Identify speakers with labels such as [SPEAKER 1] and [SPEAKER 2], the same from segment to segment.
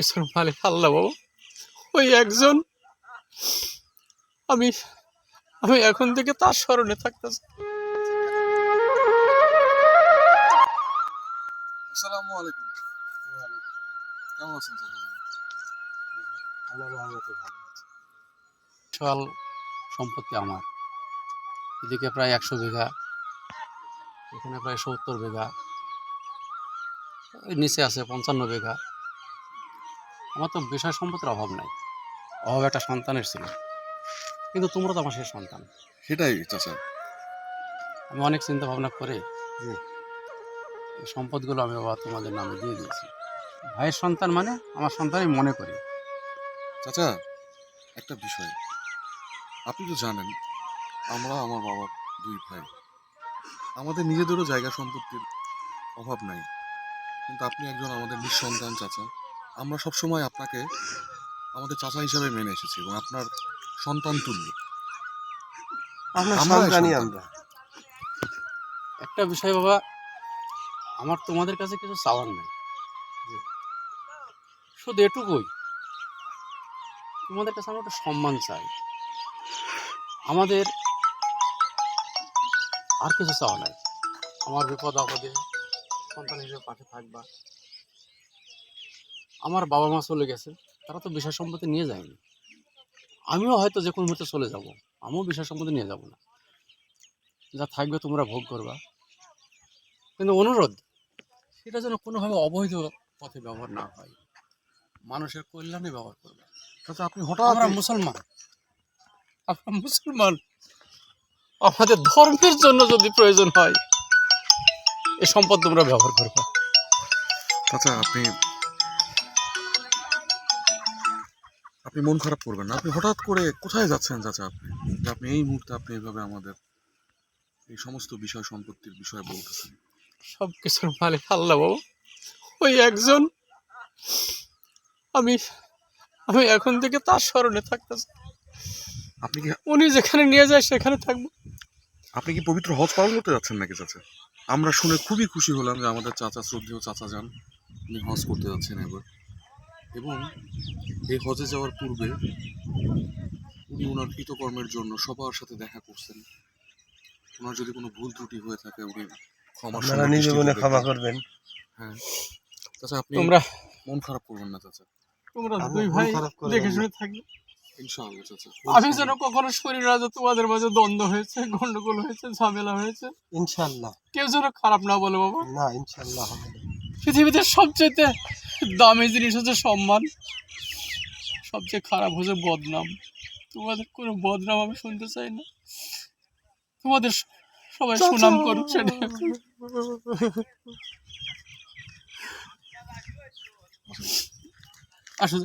[SPEAKER 1] কিছুর মালিক আল্লাহ বাবু। ওই একজন আমি আমি এখন থেকে তার স্মরণে থাকতেছি।
[SPEAKER 2] আসসালামু আলাইকুম। কেমন আছেন
[SPEAKER 1] বিশাল সম্পত্তি আমার। এদিকে প্রায় একশো বিঘা এখানে প্রায় সত্তর বিঘা ওই নিচে আছে পঞ্চান্ন বিঘা। আমার তো বিষয় সম্পত্তির অভাব নাই। অভাব একটা সন্তানের ছিল। কিন্তু তোমরা তো আমার সেই সন্তান।
[SPEAKER 2] সেটাই চাচা।
[SPEAKER 1] আমি অনেক চিন্তা ভাবনা করে সম্পদগুলো আমি বাবা তোমাদের নামে দিয়ে দিয়েছি। ভাইয়ের সন্তান মানে আমার সন্তানই মনে করি।
[SPEAKER 2] চাচা একটা বিষয়। আপনি তো জানেন আমরা আমার বাবার দুই ভাই। আমাদের নিজেদেরও জায়গা সম্পত্তির অভাব নাই। কিন্তু আপনি একজন আমাদের নিঃসন্তান চাচা। আমরা সবসময় আপনাকে আমাদের চাচা হিসাবে মেনে এসেছি এবং আপনার সন্তান তুল্য। আমরা
[SPEAKER 1] একটা বিষয় বাবা আমার তোমাদের কাছে কিছু চাওয়ার নেই। শুধু এটুকুই তোমাদের কাছে আমরা একটা সম্মান চাই। আমাদের আর কিছু চাওয়া নাই। আমার বিপদ আপদে সন্তান হিসেবে পাশে থাকবা। আমার বাবা মা চলে গেছে তারা তো বিষয় সম্পত্তি নিয়ে যায়নি। আমিও হয়তো যে কোনো মুহূর্তে চলে যাব আমিও বিষয় সম্পত্তি নিয়ে যাব না। যা থাকবে তোমরা ভোগ করবা। কিন্তু অনুরোধ সেটা যেন কোনোভাবে অবৈধ পথে ব্যবহার না হয়। মানুষের কল্যাণে ব্যবহার করবে।
[SPEAKER 2] চাচা আপনি হঠাৎ
[SPEAKER 1] আমরা মুসলমান। আমরা মুসলমান। আমাদের ধর্মের জন্য যদি প্রয়োজন হয় এ সম্পদ তোমরা ব্যবহার করবে।
[SPEAKER 2] চাচা আপনি আপনি মন খারাপ করবেন না। আপনি হঠাৎ করে কোথায় যাচ্ছেন চাচা আপনি? যে আপনি এই মুহূর্তে আপনি এইভাবে আমাদের এই সমস্ত বিষয় সম্পত্তির বিষয়ে বলতেছেন।
[SPEAKER 1] সব কিছুর মালিক আল্লাহ বাবু। ওই একজন আমি আমি এখন থেকে তার স্মরণে থাকতেছি
[SPEAKER 2] আপনি কি
[SPEAKER 1] উনি যেখানে নিয়ে যায় সেখানে থাকব।
[SPEAKER 2] আপনি কি পবিত্র হজ পালন করতে যাচ্ছেন নাকি চাচা? আমরা শুনে খুবই খুশি হলাম যে আমাদের চাচা শ্রদ্ধেয় চাচা যান। উনি হজ করতে যাচ্ছেন এবার। এবং এই হজে যাওয়ার পূর্বে উনি ওনার কৃতকর্মের জন্য সবার সাথে দেখা করছেন। ওনার যদি কোনো ভুল ত্রুটি হয়ে থাকে উনি ক্ষমা
[SPEAKER 3] আপনারা নিজ মনে ক্ষমা করবেন।
[SPEAKER 2] হ্যাঁ। চাচা আপনি
[SPEAKER 1] তোমরা
[SPEAKER 2] মন খারাপ করবেন না চাচা।
[SPEAKER 1] তোমরা দুই ভাই দেখে শুনে থাকবে।
[SPEAKER 2] ইনশাআল্লাহ চাচা।
[SPEAKER 1] আমি যেন কখনো শরীর রাজা তোমাদের মাঝে দ্বন্দ্ব হয়েছে গন্ডগোল হয়েছে ঝামেলা হয়েছে।
[SPEAKER 3] ইনশাল্লাহ
[SPEAKER 1] কেউ যেন খারাপ না বলে বাবা।
[SPEAKER 3] না ইনশাল্লাহ হবে
[SPEAKER 1] পৃথিবীতে সবচেয়ে দামি জিনিস হচ্ছে সম্মান। সবচেয়ে খারাপ হচ্ছে বদনাম। তোমাদের কোনো বদনাম আমি শুনতে চাই না। তোমাদের সবাই সুনাম করুক সেটা আসো।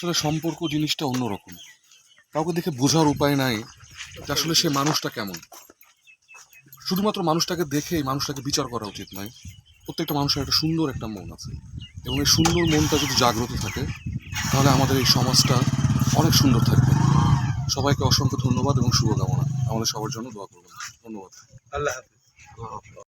[SPEAKER 2] আসলে সম্পর্ক জিনিসটা অন্যরকম। কাউকে দেখে বোঝার উপায় নাই যে আসলে সে মানুষটা কেমন। শুধুমাত্র মানুষটাকে দেখে মানুষটাকে বিচার করা উচিত নয়, প্রত্যেকটা মানুষের একটা সুন্দর একটা মন আছে। এবং এই সুন্দর মনটা যদি জাগ্রত থাকে, তাহলে আমাদের এই সমাজটা অনেক সুন্দর থাকবে। সবাইকে অসংখ্য ধন্যবাদ এবং শুভকামনা। আমাদের সবার জন্য দোয়া করবেন। ধন্যবাদ।
[SPEAKER 3] আল্লাহ হাফেজ।